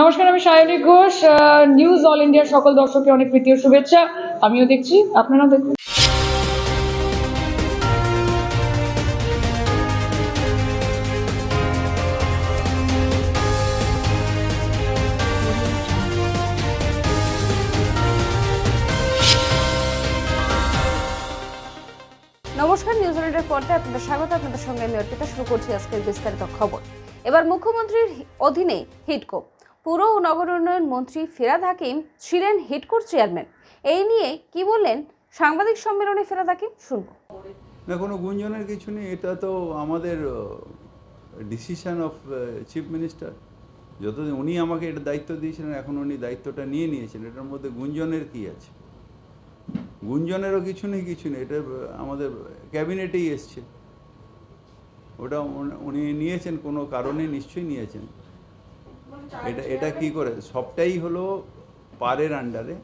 নমস্কার, আমি Sayani Ghosh news all ইন্ডিয়ার সকল দর্শককে অনেক প্রীতি ও শুভেচ্ছা। আমিও দেখছি, আপনারাও দেখুন। নমস্কার নিউজিল্যান্ডের পর্দায় আপনাদের স্বাগত। আপনাদের সঙ্গে আমি অর্পিতা, শুরু করছি আজকের বিস্তারিত খবর। এবার মুখ্যমন্ত্রীর অধীনে হিডকো পুর ও নগর উন্নয়ন মন্ত্রী ফেরাদ হাকিম ছিলেন হিডকোর চেয়ারম্যান। এই নিয়ে কি বললেন? সাংবাদিক সম্মেলনে ফেরাদ হাকিম, শুনব। না কোনো গুঞ্জনের কিছু নেই, এটা তো আমাদের ডিসিশন অফ চিফ মিনিস্টার যতদিন উনি আমাকে এটা দায়িত্ব দিয়েছিলেন, এখন উনি দায়িত্বটা নিয়ে নিয়েছেন। এটার মধ্যে গুঞ্জনের কি আছে? গুঞ্জনেরও কিছু নেই কিছু নেই। এটা আমাদের ক্যাবিনেটেই এসছে। ওটা উনি নিয়েছেন, কোনো কারণে নিশ্চয়ই নিয়েছেন। এটা এটা কি করে? সবটাই হলো পারের আন্ডারে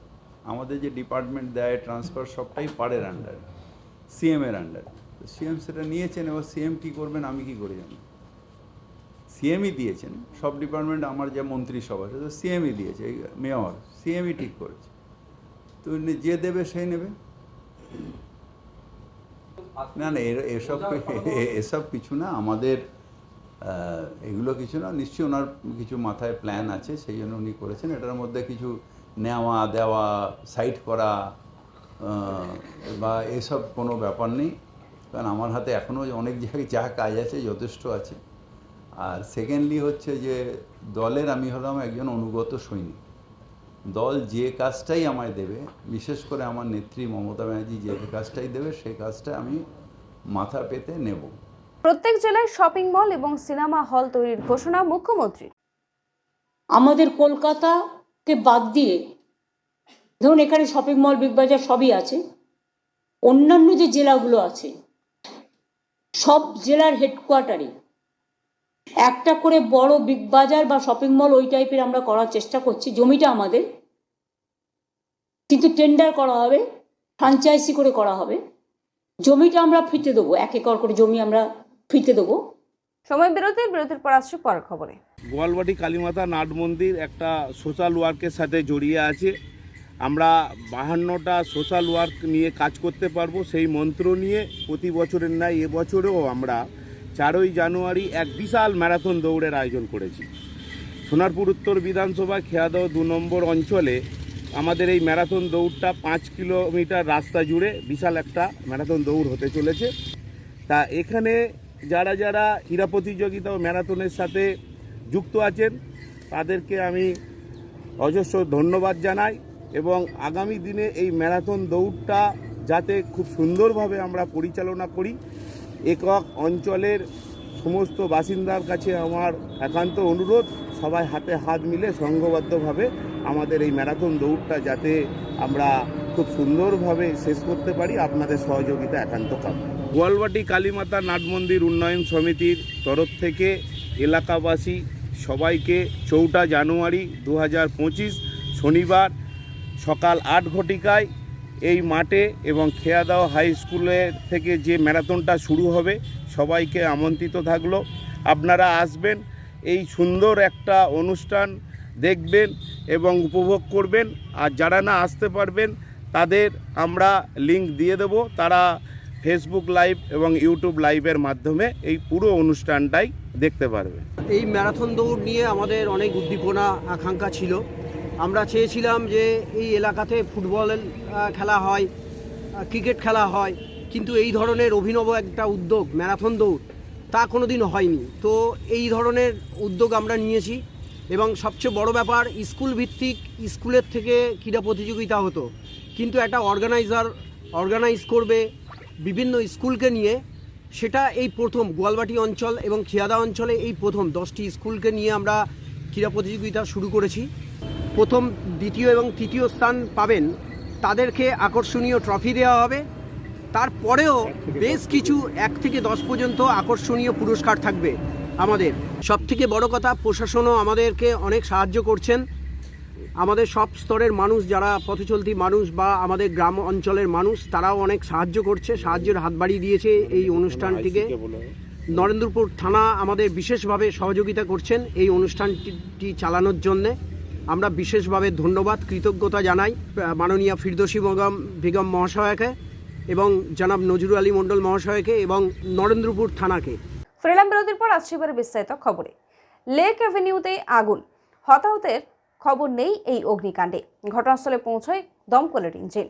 আমাদের যে ডিপার্টমেন্ট দেয় ট্রান্সফার সবটাই পারের আন্ডারে সিএম এর আন্ডারে সিএম সেটা নিয়েছেন, এবার সিএম কী করবেন, আমি কি করে জানি সিএমই দিয়েছেন। সব ডিপার্টমেন্ট আমার যে মন্ত্রিসভা সেটা সিএমই দিয়েছে মেয়র সিএমই ঠিক করেছে। তো যে দেবে সেই নেবে। না না এসব এসব কিছু না, আমাদের এগুলো কিছু না, নিশ্চয়ই ওনার কিছু মাথায় প্ল্যান আছে, সেই জন্য উনি করেছেন। এটার মধ্যে কিছু নেওয়া, দেওয়া সাইট করা বা এসব কোনো ব্যাপার নেই। কারণ আমার হাতে এখনও অনেক জায়গায় যা কাজ আছে যথেষ্ট আছে। আর সেকেন্ডলি হচ্ছে যে, দলের আমি হলাম একজন অনুগত সৈনিক। দল যে কাজটাই আমায় দেবে, বিশেষ করে আমার নেত্রী মমতা ব্যানার্জি যে কাজটাই দেবে সেই কাজটা আমি মাথা পেতে নেব। প্রত্যেক জেলায় শপিং মল এবং সিনেমা হল তৈরির ঘোষণা মুখ্যমন্ত্রী আমাদের কলকাতাকে বাদ দিয়ে, ধরুন এখানে শপিং মল, বিগ বাজার সবই আছে, অন্যান্য যে জেলাগুলো আছে, সব জেলার হেডকোয়ার্টারে একটা করে বড় বিগ বাজার বা শপিং মল ওই টাইপের আমরা করার চেষ্টা করছি, জমিটা আমাদের। কিন্তু টেন্ডার করা হবে ফ্রাঞ্চাইজি করে করা হবে। জমিটা আমরা ফিতে দেবো, এক একর করে জমি আমরা ফিতে দেবো। সময় বিরতির বিরতির পর আসছে পরের খবরে। গোয়ালবাটি কালীমাতা নাট মন্দির একটা সোশ্যাল ওয়ার্কের সাথে জড়িয়ে আছে। আমরা বাহান্নটা সোশ্যাল ওয়ার্ক নিয়ে কাজ করতে পারব। সেই মন্ত্র নিয়ে প্রতি বছরের ন্যায় এবছরেও আমরা চারই জানুয়ারি এক বিশাল ম্যারাথন দৌড়ের আয়োজন করেছি। সোনারপুর উত্তর বিধানসভা খেয়াদহ দু নম্বর অঞ্চলে আমাদের এই ম্যারাথন দৌড়টা পাঁচ কিলোমিটার রাস্তা জুড়ে বিশাল একটা ম্যারাথন দৌড় হতে চলেছে। তা এখানে যারা যারা ক্রীড়া প্রতিযোগিতা ও ম্যারাথনের সাথে যুক্ত আছেন, তাদেরকে আমি অজস্র ধন্যবাদ জানাই এবং আগামী দিনে এই ম্যারাথন দৌড়টা যাতে খুব সুন্দরভাবে আমরা পরিচালনা করি, একক অঞ্চলের সমস্ত বাসিন্দার কাছে আমার একান্ত অনুরোধ, সবাই হাতে হাত মিলে সংঘবদ্ধভাবে আমাদের এই ম্যারাথন দৌড়টা যাতে আমরা খুব সুন্দরভাবে শেষ করতে পারি, আপনাদের সহযোগিতা একান্ত পাব গোয়ালবাটি কালীমাতা নাট মন্দির উন্নয়ন সমিতির তরফ থেকে এলাকাবাসী সবাইকে চৌঠা জানুয়ারি দু হাজার পঁচিশ শনিবার সকাল আট ঘটিকায় এই মাঠে এবং খেয়াদাও হাই স্কুলের থেকে যে ম্যারাথনটা শুরু হবে সবাইকে আমন্ত্রিত থাকল। আপনারা আসবেন, এই সুন্দর একটা অনুষ্ঠান দেখবেন এবং উপভোগ করবেন। আর যারা না আসতে পারবেন, তাদের আমরা লিংক দিয়ে দেব। তারা ফেসবুক লাইভ এবং ইউটিউব লাইভের মাধ্যমে এই পুরো অনুষ্ঠানটাই দেখতে পারবে। এই ম্যারাথন দৌড় নিয়ে আমাদের অনেক উদ্দীপনা, আকাঙ্ক্ষা ছিল। আমরা চেয়েছিলাম যে এই এলাকাতে ফুটবল খেলা হয় ক্রিকেট খেলা হয়, কিন্তু এই ধরনের অভিনব একটা উদ্যোগ, ম্যারাথন দৌড়, তা কোনো দিন হয়নি। তো এই ধরনের উদ্যোগ আমরা নিয়েছি এবং সবচেয়ে বড় ব্যাপার স্কুল ভিত্তিক স্কুলের থেকে ক্রীড়া প্রতিযোগিতা হতো। কিন্তু একটা অর্গানাইজার অর্গানাইজ করবে বিভিন্ন স্কুলকে নিয়ে সেটা এই প্রথম গোয়ালবাটি অঞ্চল এবং খিয়াদা অঞ্চলে এই প্রথম দশটি স্কুলকে নিয়ে আমরা ক্রীড়া প্রতিযোগিতা শুরু করেছি। প্রথম, দ্বিতীয় এবং তৃতীয় স্থান পাবেন তাদেরকে আকর্ষণীয় ট্রফি দেওয়া হবে। তারপরেও বেশ কিছু, এক থেকে দশ পর্যন্ত আকর্ষণীয় পুরস্কার থাকবে আমাদের। সব থেকে বড় কথা, প্রশাসনও আমাদেরকে অনেক সাহায্য করছেন। আমাদের সব স্তরের মানুষ যারা পথচলতি মানুষ বা আমাদের গ্রাম অঞ্চলের মানুষ তারাও অনেক সাহায্য করছে সাহায্যের হাত বাড়িয়ে দিয়েছে এই অনুষ্ঠানটিকে। নরেন্দ্রপুর থানা আমাদের বিশেষভাবে সহযোগিতা করছেন এই অনুষ্ঠানটি চালানোর জন্যে। আমরা বিশেষভাবে ধন্যবাদ কৃতজ্ঞতা জানাই মাননীয় ফিরদোসী বেগম বেগম মহাশয়াকে এবং জনাব নজরুল আলী মণ্ডল মহাশয়কে এবং নরেন্দ্রপুর থানাকে। ফ্রিলাম বিরতির পর আসছে এবারে বিস্তারিত খবরে। লেক অ্যাভিনিউতে আগুন। হতাহতের খবর নেই এই অগ্নিকাণ্ডে। ঘটনাস্থলে পৌঁছয় দমকলের ইঞ্জিন।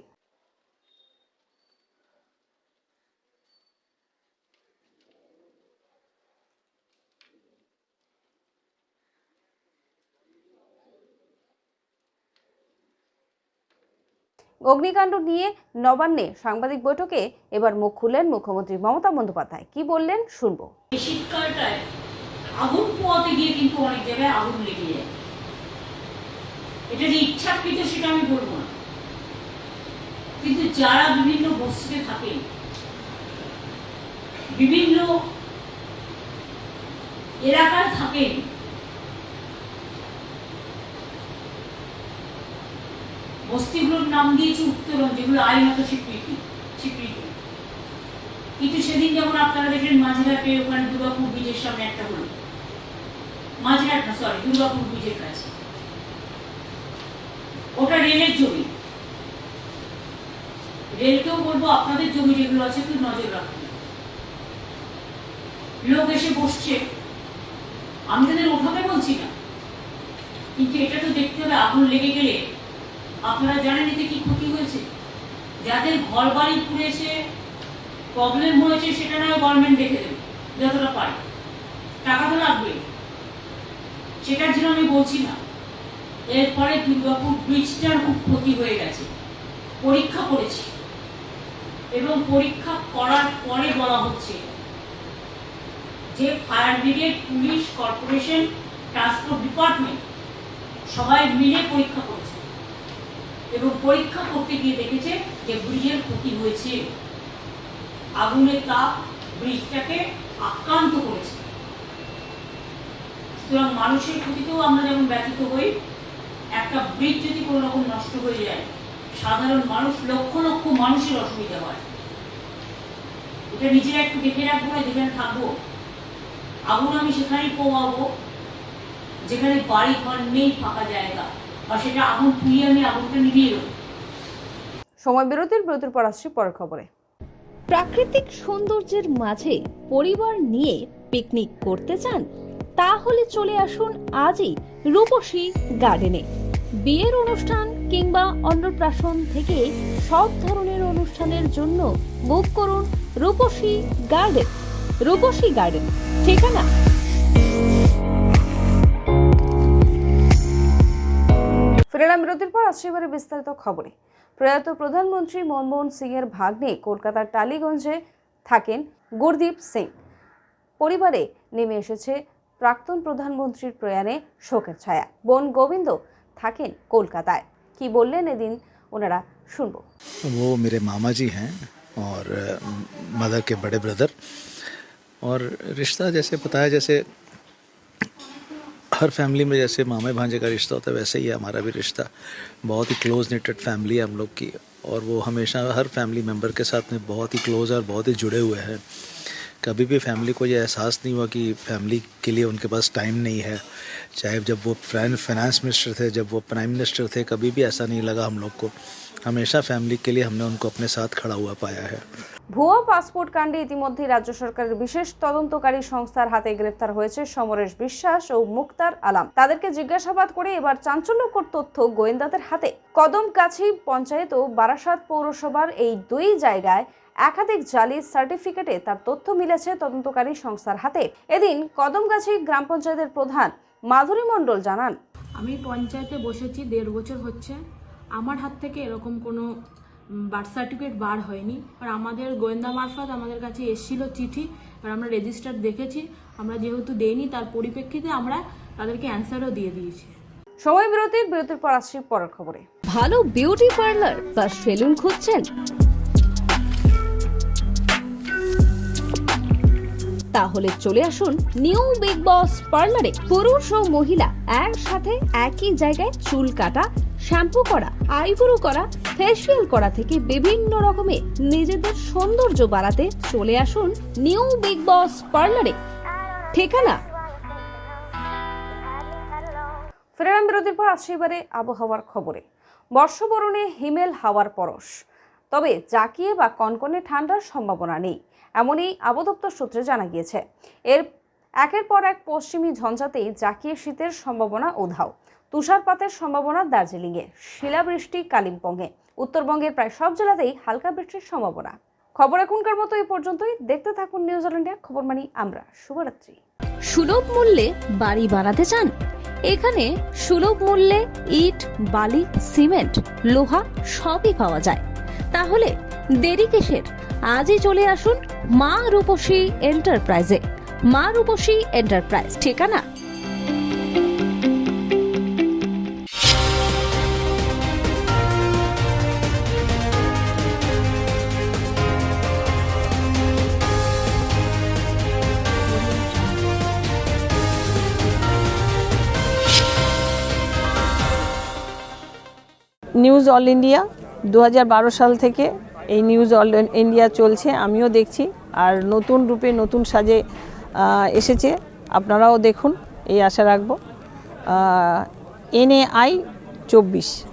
অগ্নিকাণ্ড নিয়ে নবান্নে সাংবাদিক বৈঠকে এবার মুখ খুললেন মুখ্যমন্ত্রী মমতা বন্দ্যোপাধ্যায়। কি বললেন শুনব। শীতকালটায় আগুন পোয়াতে গিয়ে কিন্তু অনেক জায়গায় আগুন লেগে যায়। এটা যে ইচ্ছাকৃত সেটা আমি বলব না। কিন্তু যারা বিভিন্ন বস্তিতে থাকেন বিভিন্ন এলাকায় বস্তিগুলোর নাম দিয়েছে উত্তরণ যেগুলো আইনত স্বীকৃতি স্বীকৃতি। কিন্তু সেদিন যেমন আপনারা দেখলেন মাঝেরহাটে ওখানে দুর্গাপুর ব্রিজের সামনে একটা হলো। মাঝেরহাট না সরি দুর্গাপুর ব্রিজের কাছে। ওটা রেলের জমি। রেলকেও বলব আপনাদের জমি যেগুলো আছে একটু নজর রাখুন। লোক এসে বসছে। আমি তাদের ওঠাতে বলছি না। কিন্তু এটা তো দেখতে হবে আগুন লেগে গেলে। আপনারা জানেন এতে কি ক্ষতি হয়েছে? যাদের ঘর বাড়ি পুড়েছে প্রবলেম হয়েছে সেটা নয় গভর্নমেন্ট দেখে দেবে, যতটা পারে। টাকা তো লাগবে সেটার জন্য আমি বলছি না। এরপরে দুর্গাপুর ব্রিজটার খুব ক্ষতি হয়ে গেছে। পরীক্ষা করেছি। এবং পরীক্ষা করার পরে বলা হচ্ছে যে fire brigade, police, corporation, transport department সবাই মিলে পরীক্ষা করেছে। এবং পরীক্ষা করতে গিয়ে দেখেছে যে ব্রিজের ক্ষতি হয়েছে। আগুনের তাপ ব্রিজটাকে আক্রান্ত করেছে। সুতরাং মানুষের ক্ষতিতেও আমরা যেমন ব্যথিত হই একটা ব্রিজ যদি কোনো রকম নষ্ট হয়ে যায় সাধারণ মানুষ লক্ষ লক্ষ মানুষের অসুবিধা হয়। এটা নিজেরা একটু দেখে রাখব না যেখানে থাকব। আগুন আমি সেখানেই পোয়াবো যেখানে বাড়ি ঘর নেই ফাঁকা জায়গা। আর সেটা আগুন পুড়িয়ে আমি আগুনটা নিভিয়ে দেবো। সময় বিরতির বিরতির পর আসছি পরের খবরে। প্রাকৃতিক সৌন্দর্যের মাঝে পরিবার নিয়ে পিকনিক করতে চান তাহলে চলে আসুন আজই রূপসী গার্ডেনে বিয়ের অনুষ্ঠান কিংবা অন্নপ্রাশন থেকে সব ধরনের অনুষ্ঠানের জন্য বুক করুন রূপসী গার্ডেন রূপসী গার্ডেন ঠিকানা? ফিরেলাম বিরতির পর, আসছে এবারে বিস্তারিত খবরে। প্রয়াত প্রধানমন্ত্রী মনমোহন সিং এর ভাগ্নে কলকাতার টালিগঞ্জে থাকেন গুরদীপ সিং। পরিবারে নেমে এসেছে প্রাক্তন প্রধানমন্ত্রীর প্রয়াণে শোকের ছায়া। বোন গোবিন্দ থাকেন কলকাতায় কি বললেন এদিন ওনারা শুনবো वो मेरे मामा जी हैं और मदर के बड़े ब्रदर और रिश्ता जैसे पता है जैसे हर फैमिली में जैसे मामे भांजे का रिश्ता होता है वैसे ही है हमारा भी रिश्ता बहुत ही क्लोज नेटेड फैमिली है हम लोग की और वो हमेशा हर फैमिली मेम्बर के साथ में बहुत ही क्लोज और बहुत ही जुड़े हुए हैं कभी भी फैमिली को ये एहसास नहीं हुआ कि फैमिली के लिए उनके पास टाइम नहीं है चाहे जब वो फाइनेंस मिनिस्टर थे जब वो प्राइम मिनिस्टर थे कभी भी ऐसा नहीं लगा हम लोग को हमेशा फैमिली के लिए हमने उनको अपने साथ खड़ा हुआ पाया है ভুয়া পাসপোর্ট কাণ্ডে ইতিমধ্যে রাজ্য সরকারের বিশেষ তদন্তকারী সংস্থার হাতে গ্রেফতার হয়েছে সমরেশ বিশ্বাস ও মুক্তার আলাম তাদেরকে জিজ্ঞাসাবাদ করে এবার চাঞ্চল্যকর তথ্য গোয়েন্দাদের হাতে কদমগাছি পঞ্চায়েত ও বারাসাত পৌরসভার এই দুই জায়গায় একাধিক জালি সার্টিফিকেটে তার তথ্য মিলেছে তদন্তকারী সংস্থার হাতে। এদিন কদমগাছি গ্রাম পঞ্চায়েতের প্রধান মাধুরী মণ্ডল জানান আমি পঞ্চায়েতে বসেছি দেড় বছর হচ্ছে। আমার হাত থেকে এরকম কোনো বার্থ সার্টিফিকেট বার হয়নি। আর আমাদের গোয়েন্দা মারফত আমাদের কাছে এসেছিল চিঠি আর আমরা রেজিস্টার দেখেছি। আমরা যেহেতু দেইনি তার পরিপ্রেক্ষিতে আমরা তাদেরকে অ্যান্সারও দিয়ে দিয়েছি। সময় বিরতি বিরতির পর আসছি পরের খবরে। ভালো বিউটি পার্লার বা সেলুন খুঁজছেন? তাহলে চলে আসুন নিউ বিগ বস পার্লারে। পুরুষ ও মহিলা একসাথে একই জায়গায় চুল কাটা, শ্যাম্পু করা, আইব্রো করা, ফেসিয়াল করা থেকে বিভিন্ন রকমের নিজেদের সৌন্দর্য বাড়াতে চলে আসুন নিউ বিগ বস পার্লারে। ঠিকানা? ফেরারাম বিরতির পর আসছে এবারে আবহাওয়ার খবরে। বর্ষবরণে হিমেল হাওয়ার পরশ। তবে জাকিয়ে বা কনকনে ঠান্ডার সম্ভাবনা নেই। এমনই আবদপ্তর সূত্রে জানা গিয়েছে। এর একের পর এক পশ্চিমী ঝঞ্ঝাতেই জাকিয়ে শীতের সম্ভাবনা উধাও। তুষারপাতের সম্ভাবনা দার্জিলিংয়ে, শিলাবৃষ্টি কালিম্পংয়ে। উত্তরবঙ্গের প্রায় সব জেলাতেই হালকা বৃষ্টির সম্ভাবনা। খবর এখনকার মতো এই পর্যন্তই। দেখতে থাকুন নিউজিল্যান্ডে খবর মানি আমরা, শুভরাত্রি। সুলভ মূল্যে বাড়ি বানাতে চান? এখানে সুলভ মূল্যে ইট, বালি, সিমেন্ট, লোহা সবই পাওয়া যায়। তাহলে দেরি কিসের? আজই চলে আসুন মা রূপসী এন্টারপ্রাইজে। মা রূপসী এন্টারপ্রাইজ, ঠিকানা? নিউজ অল ইন্ডিয়া, দু হাজার বারো সাল থেকে এই নিউজ অল ইন্ডিয়া চলছে, আমিও দেখছি। আর নতুন রূপে নতুন সাজে এসেছে, আপনারাও দেখুন, এই আশা রাখব। এনএআই চব্বিশ।